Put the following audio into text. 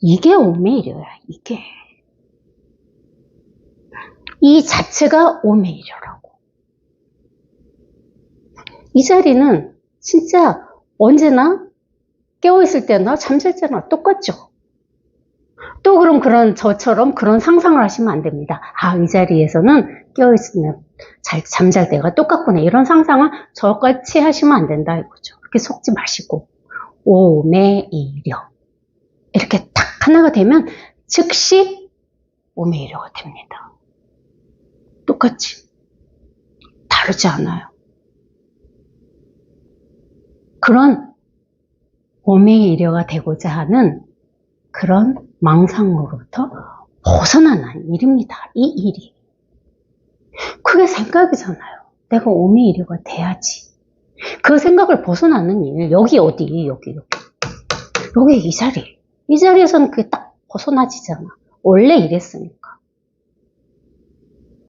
이게 오메이려야, 이게. 이 자체가 오메이려라고. 이 자리는 진짜 언제나 깨어있을 때나 잠잘 때나 똑같죠. 또 그럼 그런 저처럼 그런 상상을 하시면 안 됩니다. 아, 이 자리에서는 깨어있으면 잘, 잠잘 때가 똑같구나. 이런 상상을 저같이 하시면 안 된다 이거죠. 그렇게 속지 마시고. 오메이려. 이렇게 딱 하나가 되면 즉시 오메이려가 됩니다. 똑같이. 다르지 않아요. 그런 오메이려가 되고자 하는 그런 망상으로부터 벗어나는 일입니다. 이 일이. 그게 생각이잖아요. 내가 오메이려가 돼야지. 그 생각을 벗어나는 일. 여기 어디? 여기, 여기. 여기 이 자리. 이 자리에서는 그게 딱 벗어나지잖아. 원래 이랬으니까.